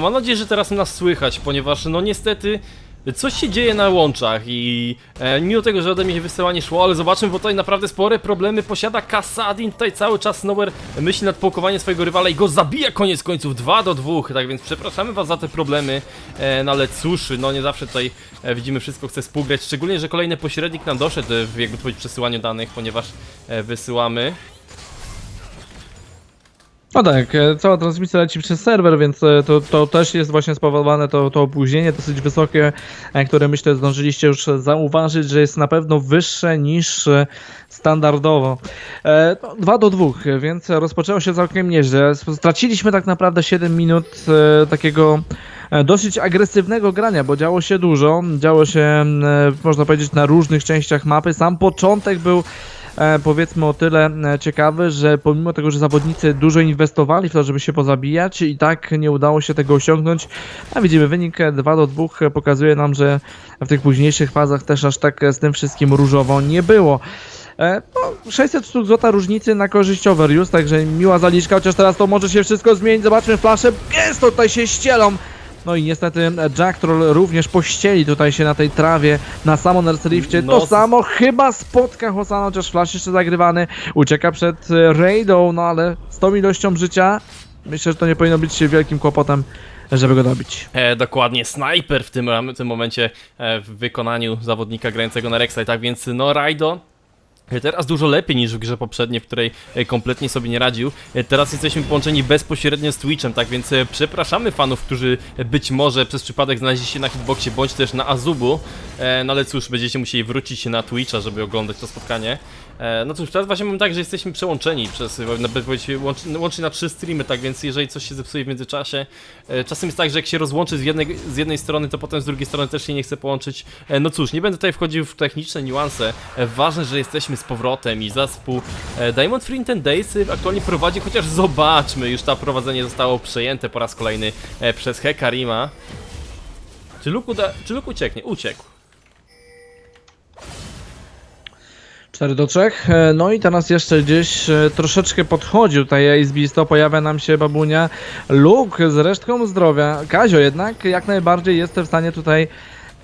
Mam nadzieję, że teraz nas słychać, ponieważ no niestety coś się dzieje na łączach i e, mimo tego, że ode mnie wysyłanie szło, ale zobaczmy, bo tutaj naprawdę spore problemy posiada Kasadin, tutaj cały czas Nowhere myśli nad połkowaniem swojego rywala i go zabija koniec końców 2 do 2, tak więc przepraszamy was za te problemy, e, no ale cóż, no nie zawsze tutaj e, widzimy wszystko chce współgrać, szczególnie, że kolejny pośrednik nam doszedł w jakby powiedzieć przesyłaniu danych, ponieważ e, wysyłamy No tak, e, cała transmisja leci przez serwer, więc e, to, to też jest właśnie spowodowane to, to opóźnienie dosyć wysokie, e, które myślę zdążyliście już zauważyć, że jest na pewno wyższe niż standardowo. No, 2 do 2, więc rozpoczęło się całkiem nieźle. Straciliśmy tak naprawdę 7 minut takiego dosyć agresywnego grania, bo działo się dużo, działo się można powiedzieć na różnych częściach mapy. Sam początek był powiedzmy o tyle e, ciekawy, że pomimo tego, że zawodnicy dużo inwestowali w to, żeby się pozabijać i tak nie udało się tego osiągnąć, a widzimy wynik e, 2 do 2 e, pokazuje nam, że w tych późniejszych fazach też aż tak e, z tym wszystkim różowo nie było. E, No, 600 sztuk złota różnicy na korzyść Overuse, także miła zaliczka, chociaż teraz to może się wszystko zmienić. Zobaczmy flaszę, jest tutaj się ścielą. No i niestety Jack Troll również pościeli tutaj się na tej trawie na Summoner's Rifcie. No, To samo chyba spotka Hosana, chociaż flash jeszcze zagrywany. Ucieka przed e, Raidą, no ale z tą ilością życia myślę, że to nie powinno być wielkim kłopotem, żeby go dobić. E, dokładnie, snajper w tym, w tym momencie e, w wykonaniu zawodnika grającego na Rexa. Tak więc, no, Raido. E, Teraz dużo lepiej niż w grze poprzedniej, w której e, kompletnie sobie nie radził. E, Teraz jesteśmy połączeni bezpośrednio z Twitchem, tak więc przepraszamy fanów, którzy być może przez przypadek znaleźli się na hitboxie bądź też na Azubu. No ale cóż, będziecie musieli wrócić na Twitcha, żeby oglądać to spotkanie. E, No cóż, teraz właśnie mamy tak, że jesteśmy przełączeni przez, powiedzieć, łącznie, na trzy streamy, tak więc jeżeli coś się zepsuje w międzyczasie, e, czasem jest tak, że jak się rozłączy z jednej, z jednej strony, to potem z drugiej strony też się nie chce połączyć. E, No cóż, nie będę tutaj wchodził w techniczne niuanse. Ważne, że jesteśmy z powrotem i zespół Diamond Free Ten Days aktualnie prowadzi, chociaż zobaczmy, już to prowadzenie zostało przejęte po raz kolejny przez Hekarima. Czy Luke, uda, czy Luke ucieknie? Uciekł. 4 do 3. E, No i teraz jeszcze gdzieś e, troszeczkę podchodzi tutaj Ace Beast, to pojawia nam się babunia Luke z resztką zdrowia. Kazio jednak jak najbardziej jest w stanie tutaj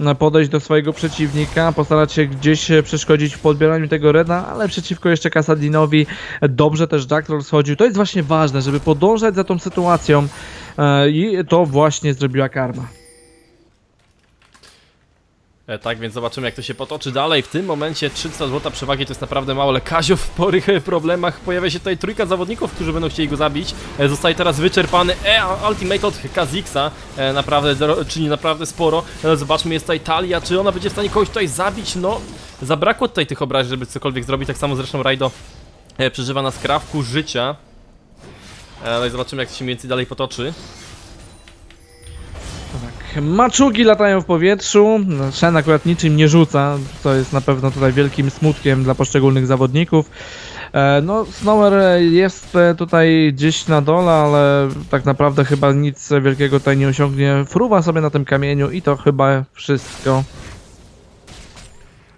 e, podejść do swojego przeciwnika, postarać się gdzieś przeszkodzić w podbieraniu tego reda, ale przeciwko jeszcze Kasadinowi dobrze też Jack Troll schodził. To jest właśnie ważne, żeby podążać za tą sytuacją i to właśnie zrobiła Karma. E, tak, więc zobaczymy jak to się potoczy dalej. W tym momencie 300 złota przewagi to jest naprawdę mało, ale Kazio w sporych e, problemach. Pojawia się tutaj trójka zawodników, którzy będą chcieli go zabić. E, zostaje teraz wyczerpany e, ultimate od Kazixa. Naprawdę czyni naprawdę sporo. Zobaczmy, jest tutaj Talia. Czy ona będzie w stanie kogoś tutaj zabić? No, zabrakło tutaj tych obrażeń, żeby cokolwiek zrobić. Tak samo zresztą Raido przeżywa na skrawku życia. No i zobaczymy jak to się mniej więcej dalej potoczy. Maczugi latają w powietrzu, Shen akurat niczym nie rzuca, co jest na pewno tutaj wielkim smutkiem dla poszczególnych zawodników. E, No, Snower jest e, tutaj gdzieś na dole, ale tak naprawdę chyba nic wielkiego tutaj nie osiągnie. Fruwa sobie na tym kamieniu i to chyba wszystko.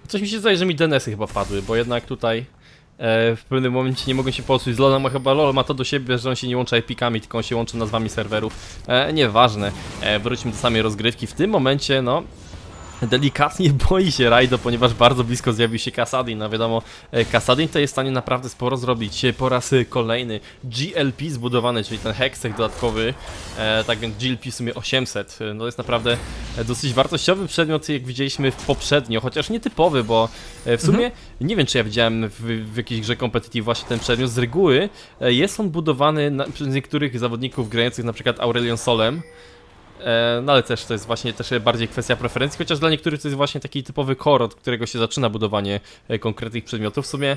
Coś mi się zdaje, że mi DNS-y chyba padły, bo jednak tutaj w pewnym momencie nie mogą się połączyć z LoLem, a chyba LoL ma to do siebie, że on się nie łączy epikami, tylko on się łączy nazwami serwerów. E, nieważne, e, wróćmy do samej rozgrywki. W tym momencie, no, delikatnie boi się Raido, ponieważ bardzo blisko zjawił się Kasadin. No wiadomo, e, Kasadin to jest w stanie naprawdę sporo zrobić. E, Po raz e, kolejny GLP zbudowany, czyli ten hextech dodatkowy, e, tak więc GLP w sumie 800. E, No jest naprawdę dosyć wartościowy przedmiot, jak widzieliśmy w poprzednio, chociaż nietypowy, bo w sumie nie wiem, czy ja widziałem w, w jakiejś grze competitive właśnie ten przedmiot. Z reguły jest on budowany na, przez niektórych zawodników grających na przykład Aurelion Solem. E, No ale też to jest właśnie też bardziej kwestia preferencji, chociaż dla niektórych to jest właśnie taki typowy core, od którego się zaczyna budowanie e, konkretnych przedmiotów. W sumie,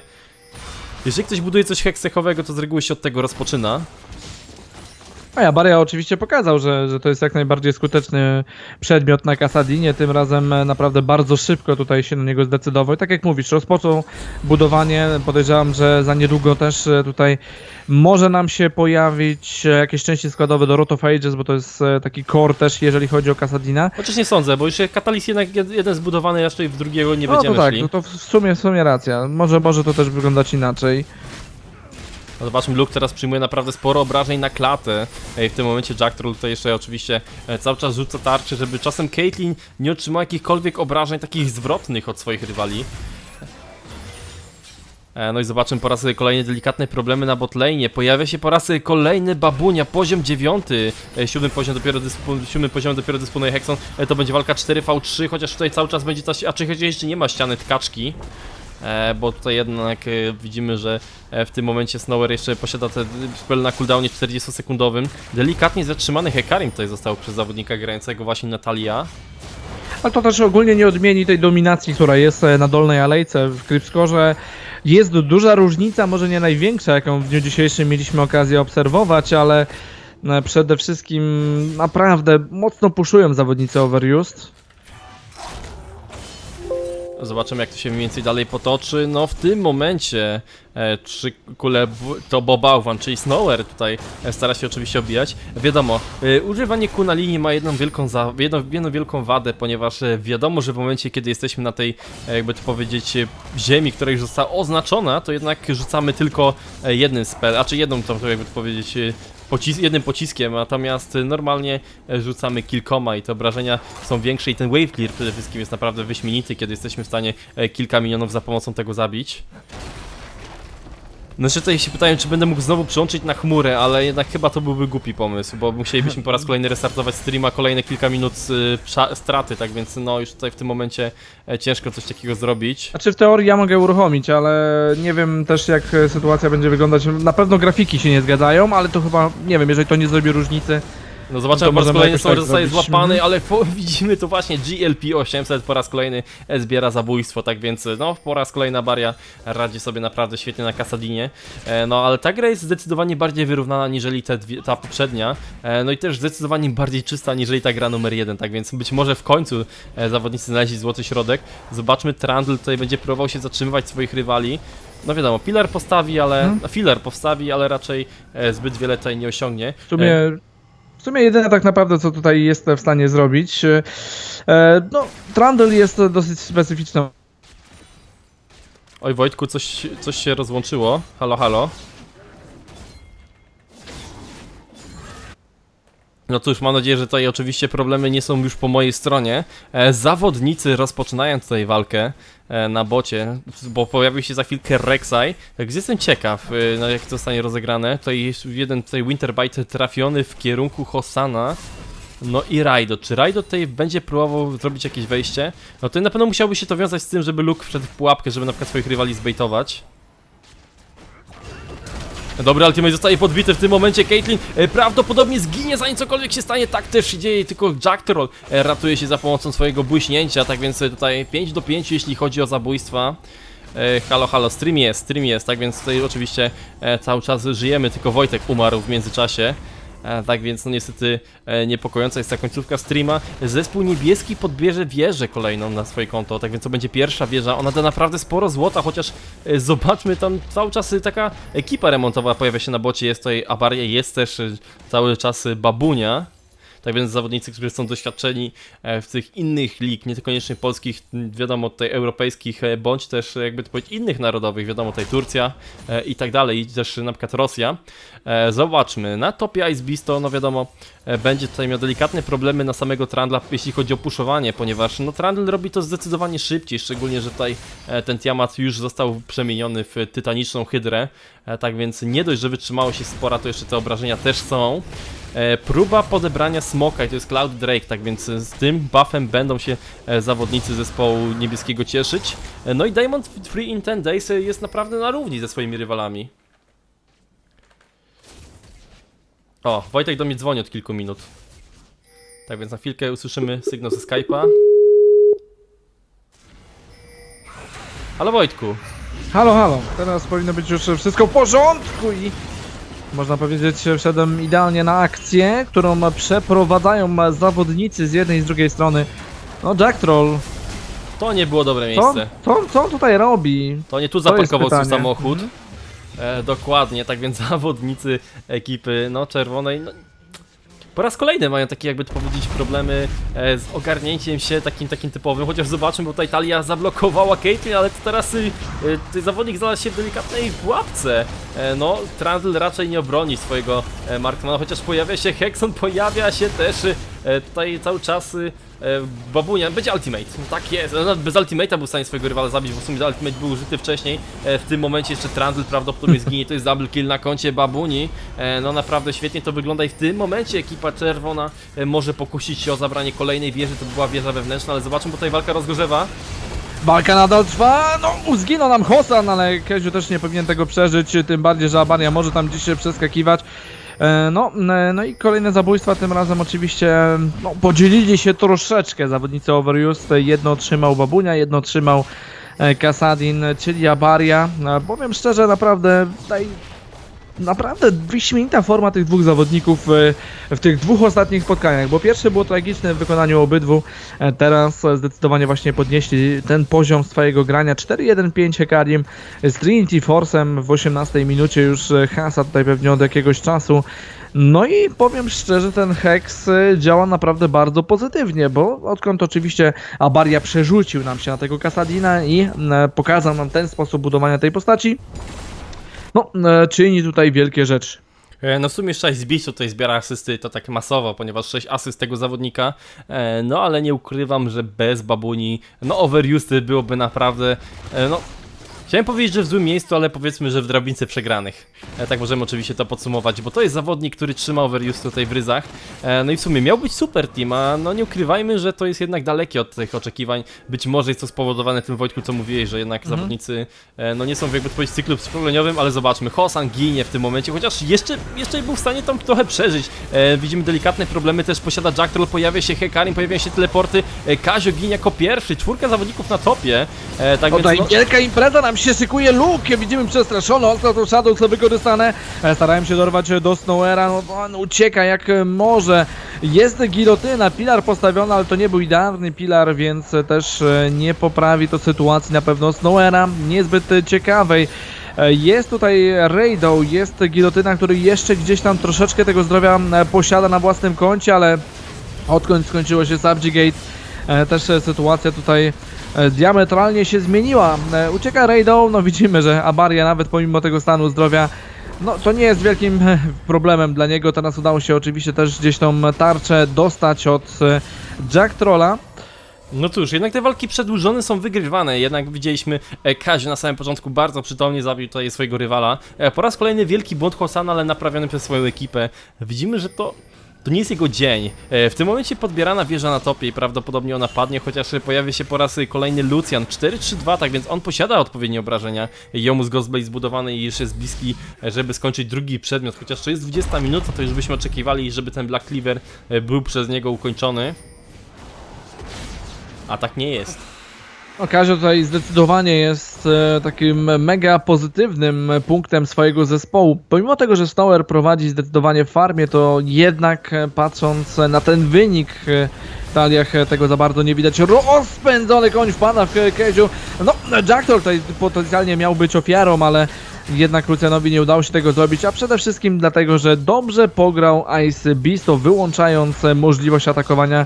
jeżeli ktoś buduje coś heksechowego, to z reguły się od tego rozpoczyna. A ja Baria oczywiście pokazał, że, że to jest jak najbardziej skuteczny przedmiot na Kasadinie. Tym razem e, naprawdę bardzo szybko tutaj się na niego zdecydował. I tak jak mówisz, rozpoczął budowanie. Podejrzewam, że za niedługo też e, tutaj może nam się pojawić e, jakieś części składowe do Rot of Ages, bo to jest taki core też, jeżeli chodzi o Kasadina. Chociaż nie sądzę, bo już Katalis jednak jed- jeden zbudowany, jeszcze w drugiego nie No to będziemy tak, szli. no to w sumie, w sumie racja. Może, może to też wyglądać inaczej. No zobaczmy, Luke teraz przyjmuje naprawdę sporo obrażeń na klatę. Ej, w tym momencie Jack Troll tutaj jeszcze oczywiście e, cały czas rzuca tarczy, żeby czasem Caitlyn nie otrzymała jakichkolwiek obrażeń takich zwrotnych od swoich rywali. E, No i zobaczymy po raz kolejny delikatne problemy na botlane. Pojawia się po raz kolejny babunia, poziom 9. Siódmy poziom dopiero dyspu, siódmy poziom dopiero dysponuje Hexon. E, To będzie walka 4v3, chociaż tutaj cały czas będzie ta, a czy jeszcze nie ma ściany tkaczki. E, bo tutaj jednak e, widzimy, że e, w tym momencie Snower jeszcze posiada ten spell na cooldownie 40-sekundowym. Delikatnie zatrzymany Hekarim tutaj został przez zawodnika grającego właśnie Natalia. Ale to też ogólnie nie odmieni tej dominacji, która jest na dolnej alejce w Krypskorze. Jest duża różnica, może nie największa, jaką w dniu dzisiejszym mieliśmy okazję obserwować, ale przede wszystkim naprawdę mocno puszują zawodnicy Overused. Zobaczymy jak to się mniej więcej dalej potoczy. No w tym momencie e, kule to Bobałwan, czyli Snower tutaj e, stara się oczywiście obijać. Wiadomo, e, używanie ku na linii ma jedną wielką, za, jedną, jedną wielką wadę, ponieważ e, wiadomo, że w momencie kiedy jesteśmy na tej, e, jakby to powiedzieć, e, ziemi, która już została oznaczona, to jednak rzucamy tylko e, jednym spell, a czy jedną tą, jakby to powiedzieć, e, pocis jednym pociskiem, natomiast normalnie e, rzucamy kilkoma i te obrażenia są większe i ten wave clear przede wszystkim jest naprawdę wyśmienity, kiedy jesteśmy w stanie e, kilka minionów za pomocą tego zabić. Znaczy tutaj się pytają, czy będę mógł znowu przyłączyć na chmurę, ale jednak chyba to byłby głupi pomysł, bo musielibyśmy po raz kolejny restartować streama, kolejne kilka minut y, straty, tak więc no już tutaj w tym momencie e, ciężko coś takiego zrobić. Znaczy w teorii ja mogę uruchomić, ale nie wiem też jak e, sytuacja będzie wyglądać. Na pewno grafiki się nie zgadzają, ale to chyba, nie wiem, jeżeli to nie zrobi różnicy. No zobaczymy, To po raz kolejny Solar tak zostaje zrobić. złapany, ale po, widzimy to właśnie GLP 800 po raz kolejny e, zbiera zabójstwo, tak więc no po raz kolejna Baria radzi sobie naprawdę świetnie na Kasadinie. E, no ale ta gra jest zdecydowanie bardziej wyrównana niżeli te dwie, ta poprzednia, e, no i też zdecydowanie bardziej czysta niżeli ta gra numer jeden, tak więc być może w końcu e, zawodnicy znaleźli złoty środek. Zobaczmy, Trundle tutaj będzie próbował się zatrzymywać swoich rywali. No wiadomo, Pillar postawi, ale... No, filler postawi, ale raczej e, zbyt wiele tutaj nie osiągnie. W sumie, w sumie jedyne tak naprawdę, co tutaj jest w stanie zrobić. e, E, no, Trundle jest dosyć specyficzną Oj Wojtku, coś, coś się rozłączyło. Halo, halo. No cóż, mam nadzieję, że tutaj oczywiście problemy nie są już po mojej stronie. E, zawodnicy rozpoczynają tutaj walkę e, na bocie, bo pojawił się za chwilkę Rek'Sai. Także jestem ciekaw, e, no, jak to zostanie rozegrane. Tutaj jest jeden tutaj Winterbite trafiony w kierunku Hossana. No i Raido. Czy Raido tutaj będzie próbował zrobić jakieś wejście? No to na pewno musiałby się to wiązać z tym, żeby Luke wszedł w pułapkę, żeby na przykład swoich rywali zbejtować. Dobry ultimate zostaje podbity w tym momencie, Caitlyn e, prawdopodobnie zginie zanim cokolwiek się stanie, tak też się dzieje, tylko Jack Troll e, ratuje się za pomocą swojego błyśnięcia, tak więc e, tutaj 5 do 5 jeśli chodzi o zabójstwa. Halo, halo, stream jest, stream jest, tak więc tutaj oczywiście cały czas żyjemy, tylko Wojtek umarł w międzyczasie. E, tak więc no niestety e, niepokojąca jest ta końcówka streama. Zespół niebieski podbierze wieżę kolejną na swoje konto, tak więc to będzie pierwsza wieża. Ona da naprawdę sporo złota, chociaż e, zobaczmy tam cały czas taka ekipa remontowa pojawia się na bocie. Jest tutaj Abaria, jest też cały czas Babunia. Tak więc zawodnicy, którzy są doświadczeni e, w tych innych lig, nie tylko koniecznie polskich, wiadomo tutaj europejskich, e, bądź też e, jakby to powiedzieć innych narodowych, wiadomo tutaj Turcja i tak dalej, i też na przykład Rosja. Zobaczmy, na topie Ice Beast to no wiadomo, będzie tutaj miał delikatne problemy na samego Trundla, jeśli chodzi o puszowanie, ponieważ no Trundle robi to zdecydowanie szybciej, szczególnie, że tutaj ten Tiamat już został przemieniony w tytaniczną hydrę, tak więc nie dość, że wytrzymało się spora, to jeszcze te obrażenia też są. E, próba podebrania smoka i to jest Cloud Drake, tak więc z tym buffem będą się e, zawodnicy zespołu niebieskiego cieszyć. E, no i Diamond Free in 10 Days jest naprawdę na równi ze swoimi rywalami. O, Wojtek do mnie dzwoni od kilku minut. Tak więc na chwilkę usłyszymy sygnał ze Skype'a. Halo Wojtku. Halo, halo. Teraz powinno być już wszystko w porządku i można powiedzieć, wszedłem idealnie na akcję, którą przeprowadzają zawodnicy z jednej i z drugiej strony. No, Jack Troll, To nie było dobre miejsce. co, co on tutaj robi? To nie tu zaparkował swój samochód. E, dokładnie, tak więc zawodnicy ekipy no czerwonej. No, po raz kolejny mają takie jakby to powiedzieć problemy e, z ogarnięciem się takim takim typowym, chociaż zobaczmy, bo tutaj Talia zablokowała Caitlyn, ale to teraz y, y, zawodnik znalazł się w delikatnej pułapce. E, no, Trundle raczej nie obroni swojego e, Markmana, chociaż pojawia się Hexon, pojawia się też y, tutaj cały czas e, Babunia, będzie ultimate, tak jest, no, nawet bez ultimate'a był w stanie swojego rywala zabić, bo w sumie ultimate był użyty wcześniej, e, w tym momencie jeszcze Trundle prawdopodobnie zginie, to jest double kill na koncie Babuni, e, no naprawdę świetnie to wygląda i w tym momencie ekipa czerwona może pokusić się o zabranie kolejnej wieży, to była wieża wewnętrzna, ale zobaczmy, bo tutaj walka rozgorzewa, Walka nadal trwa, no zginął nam Hosan, ale Keziu też nie powinien tego przeżyć, tym bardziej, że Abaria może tam się przeskakiwać. E, No, e, no i kolejne zabójstwa, tym razem oczywiście no, podzielili się troszeczkę zawodnicy Overused. Jedno otrzymał Babunia, jedno otrzymał e, Kasadin, czyli Abaria. Powiem szczerze, naprawdę tutaj naprawdę wyśmienita forma tych dwóch zawodników e, w tych dwóch ostatnich spotkaniach, bo pierwsze było tragiczne w wykonaniu obydwu, e, teraz zdecydowanie właśnie podnieśli ten poziom swojego grania. 4-1-5 Hekarim z Trinity Force'em w 18 minucie. Już e, Hasa tutaj pewnie od jakiegoś czasu. No i powiem szczerze, ten Hex działa naprawdę bardzo pozytywnie, bo odkąd oczywiście Abaria przerzucił nam się na tego Kasadina i pokazał nam ten sposób budowania tej postaci, no, e, czyni tutaj wielkie rzeczy. E, No w sumie 6 zbić tutaj zbiera asysty to tak masowo, ponieważ 6 asyst tego zawodnika, e, no ale nie ukrywam, że bez Babuni, no overused byłoby naprawdę, no Chciałem powiedzieć, że w złym miejscu, ale powiedzmy, że w drabince przegranych. E, tak możemy oczywiście to podsumować, bo to jest zawodnik, który trzyma Overuse tutaj w ryzach. E, no i w sumie miał być super team, a no nie ukrywajmy, że to jest jednak dalekie od tych oczekiwań. Być może jest to spowodowane tym Wojtku, co mówiłeś, że jednak zawodnicy e, no nie są w jakby powiedzieć cyklu szkoleniowym, ale zobaczmy, Hosan ginie w tym momencie, chociaż jeszcze, jeszcze był w stanie tam trochę przeżyć. E, widzimy delikatne problemy, też posiada Jack Troll, pojawia się Hekarim, pojawiają się teleporty, e, Kazio ginie jako pierwszy, czwórka zawodników na topie. E, tak więc, no, wielka impreza nam się szykuje, Luke, widzimy przestraszono, ostro to Shadow co wykorzystane, E, starałem się dorwać do Snowera, no on ucieka jak e, może, jest gilotyna, pilar postawiony, ale to nie był idealny pilar, więc e, też e, nie poprawi to sytuacji na pewno Snowera, niezbyt e, ciekawej. E, Jest tutaj Raido, jest gilotyna, który jeszcze gdzieś tam troszeczkę tego zdrowia e, posiada na własnym koncie, ale odkąd skończyło się Subjugate, e, też e, sytuacja tutaj e, diametralnie się zmieniła. E, Ucieka Raido, no widzimy, że Abaria nawet pomimo tego stanu zdrowia no to nie jest wielkim e, problemem dla niego. Teraz udało się oczywiście też gdzieś tą tarczę dostać od e, Jack Trolla. No cóż, jednak te walki przedłużone są wygrywane, jednak widzieliśmy e, Kaziu na samym początku bardzo przytomnie zabił tutaj swojego rywala. E, po raz kolejny wielki błąd Hosana, ale naprawiony przez swoją ekipę. Widzimy, że to... To nie jest jego dzień. E, W tym momencie podbierana wieża na topie i prawdopodobnie ona padnie, chociaż pojawi się po raz kolejny Lucian 4-3-2, tak więc on posiada odpowiednie obrażenia. Jomus Ghostblade zbudowany i już jest bliski, e, żeby skończyć drugi przedmiot, chociaż to jest 20 minuta, to już byśmy oczekiwali, żeby ten Black Cleaver e, był przez niego ukończony. A tak nie jest. No, tutaj zdecydowanie jest e, takim mega pozytywnym punktem swojego zespołu. Pomimo tego, że Stower prowadzi zdecydowanie w farmie, to jednak e, patrząc na ten wynik e, w taliach tego za bardzo nie widać. Rozpędzony koń w Ke- Keziu. No, Jacktor tutaj potencjalnie miał być ofiarą, ale jednak Lucianowi nie udało się tego zrobić, a przede wszystkim dlatego, że dobrze pograł Ice Beasto, wyłączając możliwość atakowania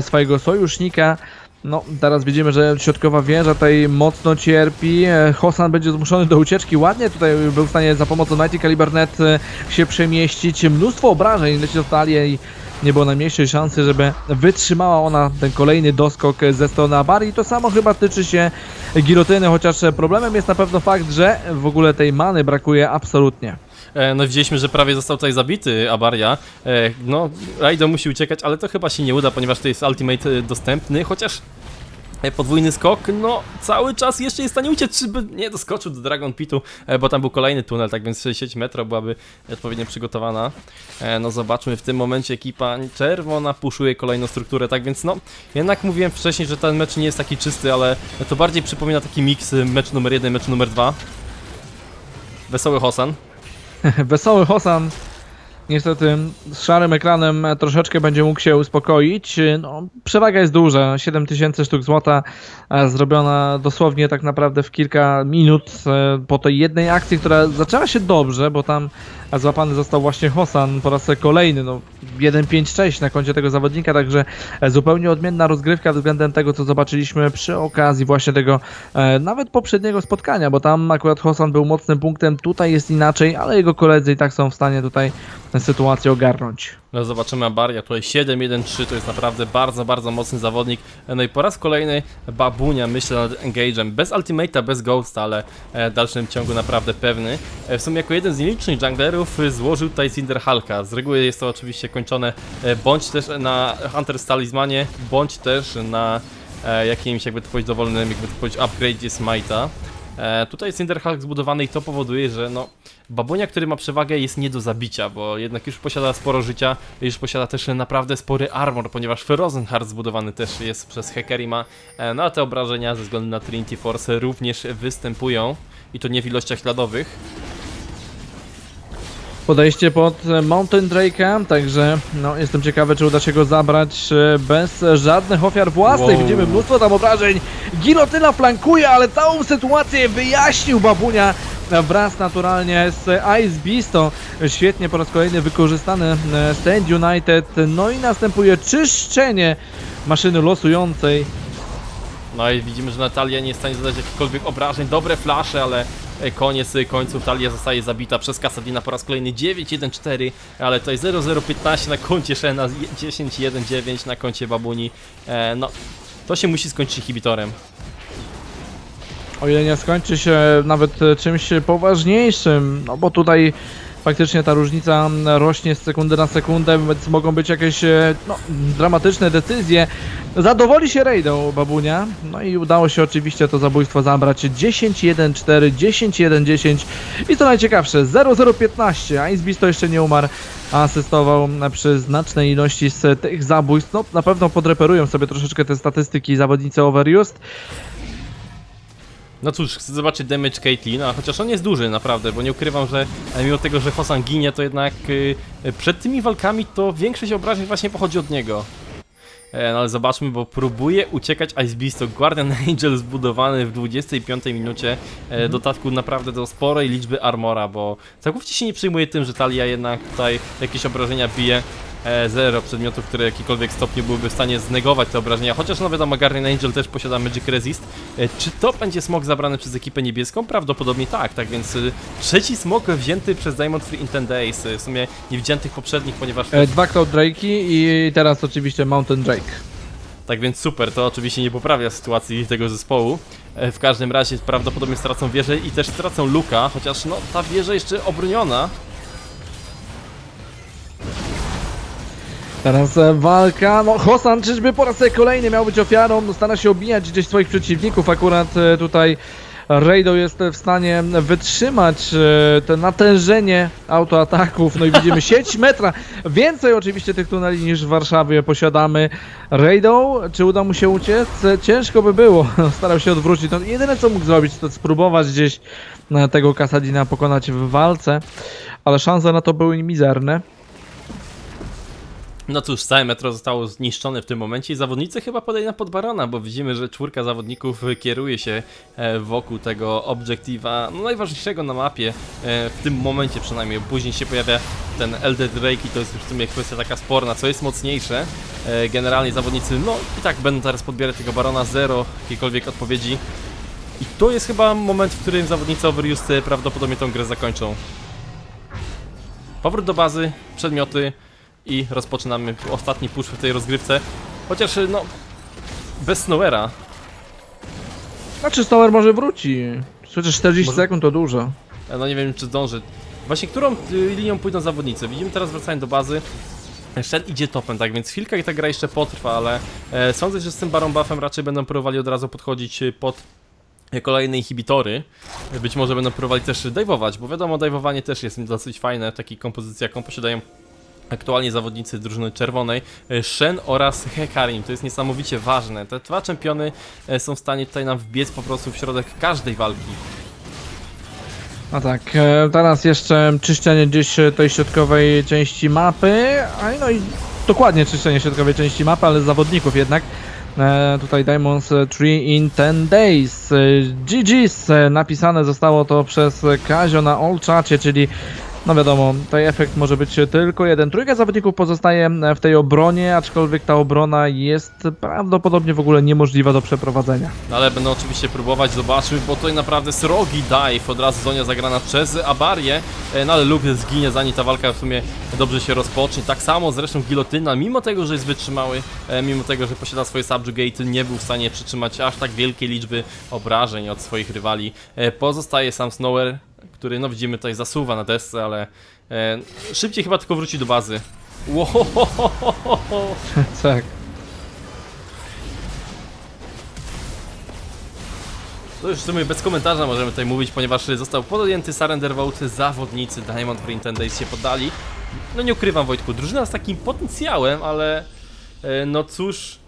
swojego sojusznika. No, teraz widzimy, że środkowa wieża tutaj mocno cierpi. E, Hosan będzie zmuszony do ucieczki. Ładnie tutaj był w stanie za pomocą Nighty Caliber Net e, się przemieścić. Mnóstwo obrażeń leci do talię i nie było najmniejszej szansy, żeby wytrzymała ona ten kolejny doskok ze strony Abari. I to samo chyba tyczy się gilotyny, chociaż problemem jest na pewno fakt, że w ogóle tej many brakuje absolutnie. E, No widzieliśmy, że prawie został tutaj zabity Abaria. E, No, Raido musi uciekać, ale to chyba się nie uda, ponieważ to jest ultimate e, dostępny, chociaż podwójny skok, no cały czas jeszcze jest w stanie uciec, czy by nie doskoczył do Dragon Pitu, bo tam był kolejny tunel, tak więc sieć metro byłaby odpowiednio przygotowana. No zobaczmy, w tym momencie ekipa czerwona puszuje kolejną strukturę, tak więc no, jednak mówiłem wcześniej, że ten mecz nie jest taki czysty, ale to bardziej przypomina taki miks mecz numer jeden, mecz numer dwa. Wesoły Hosan. Wesoły Hosan niestety z szarym ekranem e, troszeczkę będzie mógł się uspokoić. E, No, przewaga jest duża, 7000 sztuk złota e, zrobiona dosłownie tak naprawdę w kilka minut po tej jednej akcji, która zaczęła się dobrze, bo tam złapany został właśnie Hosan po raz kolejny, no 1-5-6 na koncie tego zawodnika, także zupełnie odmienna rozgrywka względem tego, co zobaczyliśmy przy okazji właśnie tego nawet poprzedniego spotkania, bo tam akurat Hosan był mocnym punktem, tutaj jest inaczej, ale jego koledzy i tak są w stanie tutaj sytuację ogarnąć. No zobaczymy Abaria, tutaj 7-1-3 to jest naprawdę bardzo, bardzo mocny zawodnik. No i po raz kolejny Babunia myślę nad Engage'em, bez Ultimate'a, bez Ghosta, ale e, w dalszym ciągu naprawdę pewny. E, W sumie jako jeden z nielicznych junglerów e, złożył tutaj Cinder Hulka. Z reguły jest to oczywiście kończone bądź też na Hunter's Talismanie, bądź też na jakimś jakby to powiedzieć dowolnym, jakby to powiedzieć upgrade Smite'a. E, tutaj jest Cinderhulk zbudowany i to powoduje, że no Babunia, który ma przewagę jest nie do zabicia, bo jednak już posiada sporo życia, już posiada też naprawdę spory armor, ponieważ Frozenheart zbudowany też jest przez Hekerima, e, no a te obrażenia ze względu na Trinity Force również występują i to nie w ilościach śladowych. Podejście pod e, Mountain Drake'a, także no, jestem ciekawy, czy uda się go zabrać e, bez żadnych ofiar własnych. Wow. Widzimy mnóstwo tam obrażeń. Gilotyna flankuje, ale całą sytuację wyjaśnił Babunia e, wraz naturalnie z Ice Beast. To świetnie po raz kolejny wykorzystany Stand United. No i następuje czyszczenie maszyny losującej. No i widzimy, że Natalia nie jest w stanie zadać jakichkolwiek obrażeń, dobre flasze, ale koniec e, końców Talia zostaje zabita przez Kasadina po raz kolejny 9-1-4, ale tutaj 0-0-15 na koncie Shena, 10-1-9 na koncie Babuni, e, no to się musi skończyć inhibitorem. O ile nie skończy się nawet e, czymś poważniejszym, no bo tutaj faktycznie ta różnica rośnie z sekundy na sekundę, więc mogą być jakieś e, no, dramatyczne decyzje. Zadowoli się Rejdą Babunia, no i udało się oczywiście to zabójstwo zabrać. 10-1-4, 10-1-10 i co najciekawsze 0-0-15, Ice Beast to jeszcze nie umarł, a asystował przy znacznej ilości z tych zabójstw, no na pewno podreperują sobie troszeczkę te statystyki zawodnicy Overused, No cóż, chcę zobaczyć damage Caitlyn, a chociaż on jest duży naprawdę, bo nie ukrywam, że e, mimo tego, że Hosan ginie, to jednak y, y, przed tymi walkami to większość obrażeń właśnie pochodzi od niego. E, no ale zobaczmy, bo próbuje uciekać Ice Beast, to Guardian Angel zbudowany w 25 minucie, e, dodatku naprawdę do sporej liczby armora, bo całkowicie się nie przejmuje tym, że Talia jednak tutaj jakieś obrażenia bije. E, zero przedmiotów, które w jakikolwiek stopniu byłyby w stanie znegować te obrażenia, chociaż no wiadomo, Guardian Angel też posiada Magic Resist. E, czy to będzie smok zabrany przez ekipę niebieską? Prawdopodobnie tak, tak więc y, trzeci smok wzięty przez Diamond Free in 10 Days, w sumie nie widziałem tych poprzednich, ponieważ... E, Dwa Cloud Drake'i i teraz oczywiście Mountain Drake. Tak więc super, to oczywiście nie poprawia sytuacji tego zespołu. E, W każdym razie prawdopodobnie stracą wieżę i też stracą Luka, chociaż no ta wieża jeszcze obroniona. Teraz e, walka, no Hosan czyżby po raz kolejny miał być ofiarą, stara się obijać gdzieś swoich przeciwników, akurat e, tutaj Raido jest w stanie wytrzymać e, to natężenie autoataków, no i widzimy sieć metra, więcej oczywiście tych tuneli niż w Warszawie posiadamy. Raido, czy uda mu się uciec? Ciężko by było, starał się odwrócić, no jedyne co mógł zrobić to spróbować gdzieś tego Kasadina pokonać w walce, ale szanse na to były mizerne. No cóż, całe metro zostało zniszczone w tym momencie i zawodnicy chyba podali na podbarona, bo widzimy, że czwórka zawodników kieruje się e, wokół tego obiektywa, no najważniejszego na mapie, e, w tym momencie przynajmniej. Później się pojawia ten LD Drake i to jest już w sumie kwestia taka sporna, co jest mocniejsze. E, Generalnie zawodnicy, no i tak będą teraz podbierać tego barona, zero jakiejkolwiek odpowiedzi. I to jest chyba moment, w którym zawodnicy Overused prawdopodobnie tą grę zakończą. Powrót do bazy, przedmioty i rozpoczynamy ostatni push w tej rozgrywce. Chociaż no bez Snowera. Znaczy Stower może wróci. Przecież 40 Może- sekund to dużo. E, No nie wiem czy zdąży. Właśnie którą y, linią pójdą zawodnicy? Widzimy teraz wracają do bazy. Shen idzie topem, tak więc chwilkę i ta gra jeszcze potrwa, ale e, sądzę, że z tym Baron Buffem raczej będą próbowali od razu podchodzić y, pod e, kolejne inhibitory. E, Być może będą próbowali też dajwować, bo wiadomo, dajwowanie też jest dosyć fajne w takiej kompozycji, jaką posiadają aktualnie zawodnicy drużyny czerwonej, e, Shen oraz Hekarim. To jest niesamowicie ważne. Te dwa czempiony e, są w stanie tutaj nam wbiec po prostu w środek każdej walki. No tak, e, teraz jeszcze czyszczenie gdzieś tej środkowej części mapy, a no i dokładnie czyszczenie środkowej części mapy, ale zawodników jednak. Tutaj Diamonds 3 in 10 days. GG's napisane zostało to przez Kazio na All czyli no wiadomo, tutaj efekt może być tylko jeden. Trójka zawodników pozostaje e, w tej obronie, aczkolwiek ta obrona jest prawdopodobnie w ogóle niemożliwa do przeprowadzenia. No ale będę oczywiście próbować, zobaczymy, bo tutaj naprawdę srogi dive, od razu Zonia zagrana przez Abarię, e, no ale Luke zginie zanim ta walka w sumie dobrze się rozpocznie, tak samo zresztą Gilotyna, mimo tego, że jest wytrzymały, e, mimo tego, że posiada swoje subjugate, nie był w stanie przytrzymać aż tak wielkiej liczby obrażeń od swoich rywali. Pozostaje sam Snower, który no widzimy tutaj zasuwa na desce, ale e, szybciej chyba tylko wróci do bazy. Tak. To już w sumie bez komentarza możemy tutaj mówić, ponieważ został podjęty surrender vote, zawodnicy Diamond Green Ten Days się poddali. No nie ukrywam Wojtku, drużyna z takim potencjałem, ale e, no cóż,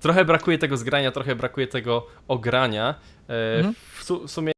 trochę brakuje tego zgrania, trochę brakuje tego ogrania. E, Mhm. w, su w sumie